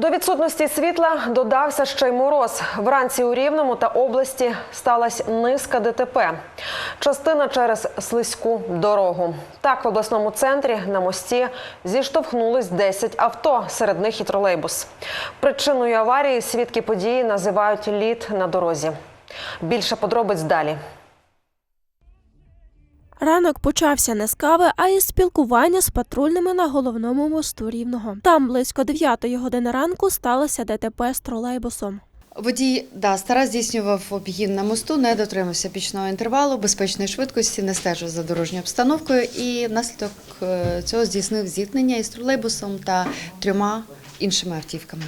До відсутності світла додався ще й мороз. Вранці у Рівному та області сталася низка ДТП. Частина через слизьку дорогу. Так, в обласному центрі на мості зіштовхнулись 10 авто, серед них і тролейбус. Причиною аварії свідки події називають лід на дорозі. Більше подробиць далі. Ранок почався не з кави, а із спілкування з патрульними на головному мосту Рівного. Там близько 9 години ранку сталося ДТП з тролейбусом. Водій да, Стара здійснював обгін на мосту, не дотримався пічного інтервалу, безпечної швидкості, не стежив за дорожньою обстановкою і внаслідок е, цього здійснив зіткнення із тролейбусом та трьома іншими автівками.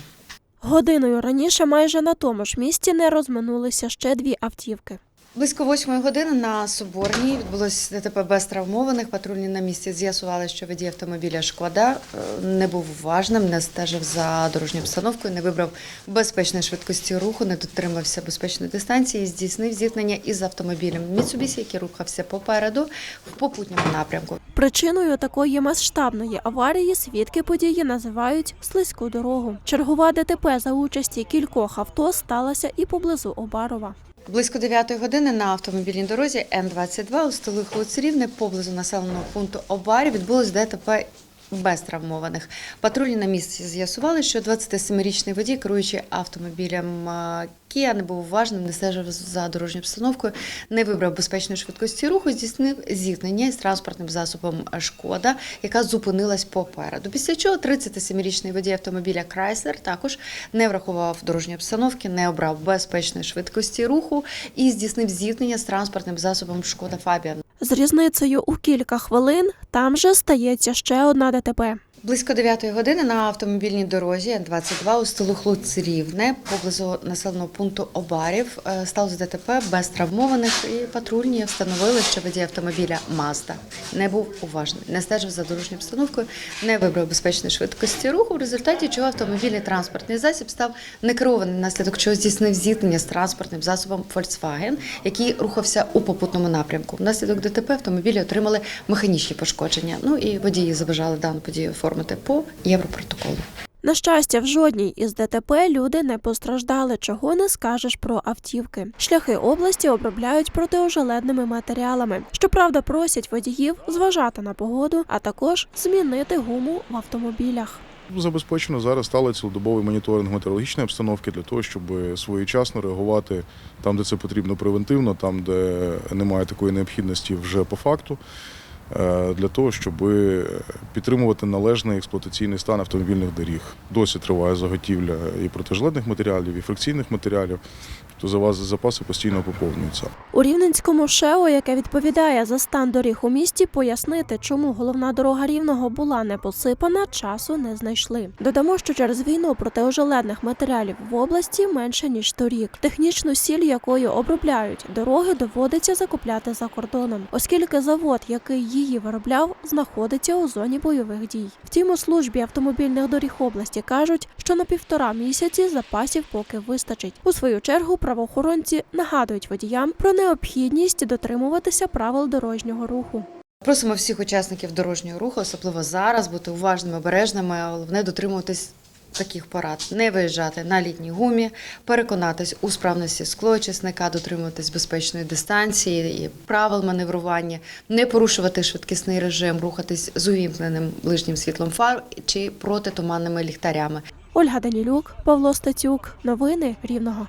Годиною раніше майже на тому ж місці не розминулися ще дві автівки. Близько восьмої години на Соборній відбулося ДТП без травмованих. Патрульні на місці з'ясували, що водій автомобіля Шкода е, не був уважним, не стежив за дорожньою обстановкою, не вибрав безпечної швидкості руху, не дотримався безпечної дистанції і здійснив зіткнення із автомобілем Mitsubishi, який рухався попереду в попутньому напрямку. Причиною такої масштабної аварії свідки події називають слизьку дорогу. Чергова ДТП за участі кількох авто сталася і поблизу Обарова. Близько 9 години на автомобільній дорозі М-22 у столиці Луцерівни поблизу населеного пункту Обарі відбулось ДТП без травмованих. Патрульні на місці з'ясували, що 27-річний водій, керуючи автомобілем е, Kia, не був уважним, не стежив за дорожньою обстановкою, не вибрав безпечної швидкості руху, здійснив зіткнення із транспортним засобом Шкода, яка зупинилась попереду. Після чого 37-річний водій автомобіля Chrysler також не врахував дорожньої обстановки, не обрав безпечної швидкості руху і здійснив зіткнення з транспортним засобом Шкода Фабіан. З різницею у кілька хвилин там же стається ще одна ДТП. Близько 9 години на автомобільній дорозі Н-22 у селу Хлуцрівне, поблизу населеного пункту Обарів, е, сталося ДТП без травмованих і патрульні встановили, що водій автомобіля Мазда не був уважним, не стежив за дорожньою обстановкою, не вибрав безпечної швидкості руху, в результаті чого автомобільний транспортний засіб став некерованим, наслідок чого здійснив зіткнення з транспортним засобом Volkswagen, який рухався у попутному напрямку. Внаслідок ДТП автомобілі отримали механічні пошкодження. Ну і водії забажали дану подію оформити по європротоколу. На щастя, в жодній із ДТП люди не постраждали, чого не скажеш про автівки. Шляхи області обробляють протиожеледними матеріалами. Щоправда, просять водіїв зважати на погоду, а також змінити гуму в автомобілях. Забезпечено зараз стали цілодобовий моніторинг метеорологічної обстановки для того, щоб своєчасно реагувати там, де це потрібно превентивно, там, де немає такої необхідності вже по факту, для того, щоб підтримувати належний експлуатаційний стан автомобільних доріг. Досі триває заготівля і протижеледних матеріалів, і фрикційних матеріалів. То заваз- запаси постійно поповнюються. У Рівненському ШЕО, яке відповідає за стан доріг у місті, пояснити, чому головна дорога рівного була не посипана, часу не знайшли. Додамо, що через війну протиожеледних матеріалів в області менше ніж торік. Технічну сіль, якою обробляють дороги, доводиться закупляти за кордоном, оскільки завод, який її виробляв, знаходиться у зоні бойових дій. Втім, у службі автомобільних доріг області кажуть, що на півтора місяці запасів поки вистачить. У свою чергу правоохоронці нагадують водіям про необхідність дотримуватися правил дорожнього руху. Просимо всіх учасників дорожнього руху, особливо зараз, бути уважними, обережними, а головне дотримуватись таких порад. Не виїжджати на літній гумі, переконатись у справності склоочисника, дотримуватись безпечної дистанції і правил маневрування, не порушувати швидкісний режим, рухатись з увімкненим ближнім світлом фар чи протитуманними ліхтарями. Ольга Данілюк, Павло Стацюк. Новини Рівного.